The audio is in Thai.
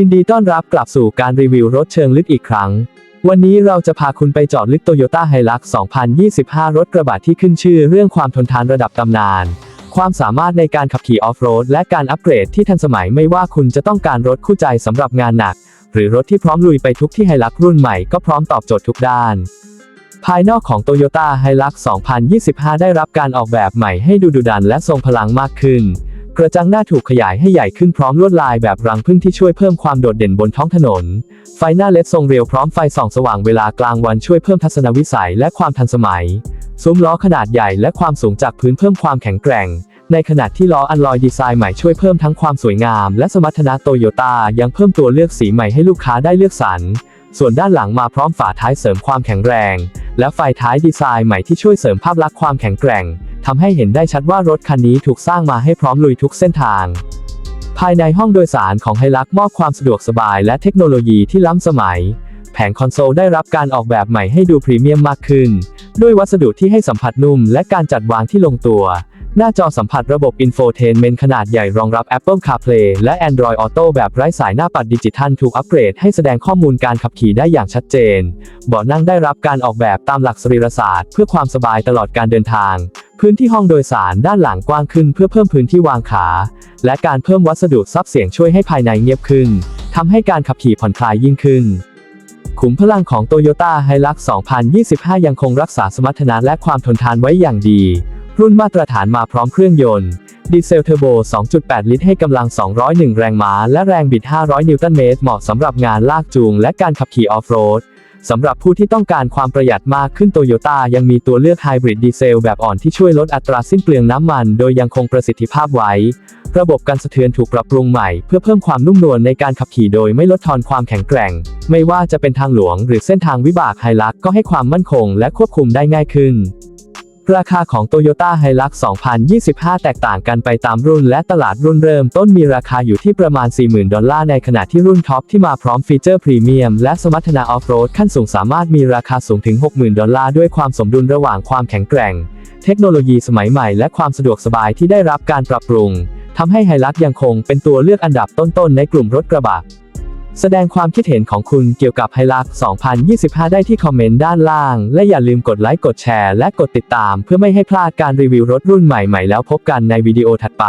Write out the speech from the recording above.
ยินดีต้อนรับกลับสู่การรีวิวรถเชิงลึกอีกครั้ง วันนี้เราจะพาคุณไปเจอดลึก Toyota Hilux 2025 รถกระบะที่ขึ้นชื่อเรื่องความทนทานระดับตำนาน ความสามารถในการขับขี่ออฟโรดและการอัปเกรดที่ทันสมัยไม่ว่าคุณจะต้องการรถคู่ใจสำหรับงานหนัก หรือรถที่พร้อมลุยไปทุกที่ Hilux รุ่นใหม่ก็พร้อมตอบโจทย์ทุกด้าน ภายนอกของ Toyota Hilux 2025 ได้รับการออกแบบใหม่ให้ดูดุดันและทรงพลังมากขึ้น กระจังหน้าถูกขยายให้ใหญ่ขึ้นพร้อมลวดลายแบบรังผึ้งที่ช่วยเพิ่มความโดดเด่นบนท้องถนน ไฟหน้าเล็ดทรงเรียวพร้อมไฟส่องสว่างเวลากลางวันช่วยเพิ่มทัศนวิสัยและความทันสมัย ซุ้มล้อขนาดใหญ่และความสูงจากพื้นเพิ่มความแข็งแกร่ง ในขณะที่ล้ออัลลอยดีไซน์ใหม่ช่วยเพิ่มทั้งความสวยงาม และสมรรถนะโตโยต้ายังเพิ่มตัวเลือกสีใหม่ให้ลูกค้าได้เลือกสรร ส่วนด้านหลังมาพร้อมฝาท้ายเสริมความแข็งแรง และไฟท้ายดีไซน์ใหม่ที่ช่วยเสริมภาพลักษณ์ความแข็งแกร่งทำให้เห็นได้ชัดว่ารถคันนี้ถูกสร้างมาให้พร้อมลุยทุกเส้นทาง ภายในห้องโดยสารของไฮลักมอบความสะดวกสบายและเทคโนโลยีที่ล้ำสมัย แผงคอนโซลได้รับการออกแบบใหม่ให้ดูพรีเมียมมากขึ้น ด้วยวัสดุที่ให้สัมผัสนุ่มและการจัดวางที่ลงตัว หน้าจอสัมผัสระบบอินโฟเทนเมนต์ขนาดใหญ่รองรับ Apple CarPlay และ Android Auto แบบไร้สายหน้าปัดดิจิทัลถูกอัปเกรดให้แสดงข้อมูลการขับขี่ได้อย่างชัดเจน เบาะนั่งได้รับการออกแบบตามหลักสรีรศาสตร์ เพื่อความสบายตลอดการเดินทาง พื้นที่ห้องโดยสารด้านหลังกว้างขึ้นเพื่อเพิ่มพื้นที่วางขา และการเพิ่มวัสดุซับเสียงช่วยให้ภายในเงียบขึ้นทำให้การขับขี่ผ่อนคลายยิ่งขึ้นขุมพลังของ Toyota Hilux 2025 ยังคงรักษาสมรรถนะและความทนทานไว้อย่างดี รุ่นมาตรฐานมาพร้อมเครื่องยนต์ ดีเซลเทอร์โบ 2.8 ลิตรให้กำลัง 201 แรงม้า และแรงบิด 500 นิวตันเมตร เหมาะสำหรับงานลากจูงและการขับขี่ออฟโรดสำหรับผู้ที่ต้องการความประหยัดมากขึ้นโตโยต้ายังมีตัวเลือกไฮบริดดีเซลแบบอ่อนที่ช่วยลดอัตราสิ้นเปลืองน้ำมัน โดยยังคงประสิทธิภาพไว้ ระบบการสะเทือนถูกปรับปรุงใหม่ เพื่อเพิ่มความนุ่มนวลในการขับขี่โดยไม่ลดทอนความแข็งแกร่ง ไม่ว่าจะเป็นทางหลวงหรือเส้นทางวิบากไฮลักก็ให้ความมั่นคงและควบคุมได้ง่ายขึ้น ราคาของ Toyota Hilux 2025 แตกต่างกันไปตามรุ่นและตลาดรุ่นเริ่มต้นมีราคาอยู่ที่ประมาณ 40,000 ดอลลาร์ในขณะที่รุ่นท็อปที่มาพร้อมฟีเจอร์พรีเมียมและสมรรถนะออฟโรดขั้นสูงสามารถมีราคาสูงถึง 60,000 ดอลลาร์ด้วยความสมดุลระหว่างความแข็งแกร่ง เทคโนโลยีสมัยใหม่และความสะดวกสบายที่ได้รับการปรับปรุงทำให้ไฮลักยังคงเป็นตัวเลือกอันดับต้นๆในกลุ่มรถกระบะ แสดงความคิดเห็นของคุณเกี่ยวกับไฮลัก2025 ได้ที่คอมเมนต์ด้านล่าง และอย่าลืมกดไลค์ กดแชร์ และกดติดตาม เพื่อไม่ให้พลาดการรีวิวรถรุ่นใหม่ๆ แล้วพบกันในวิดีโอถัดไป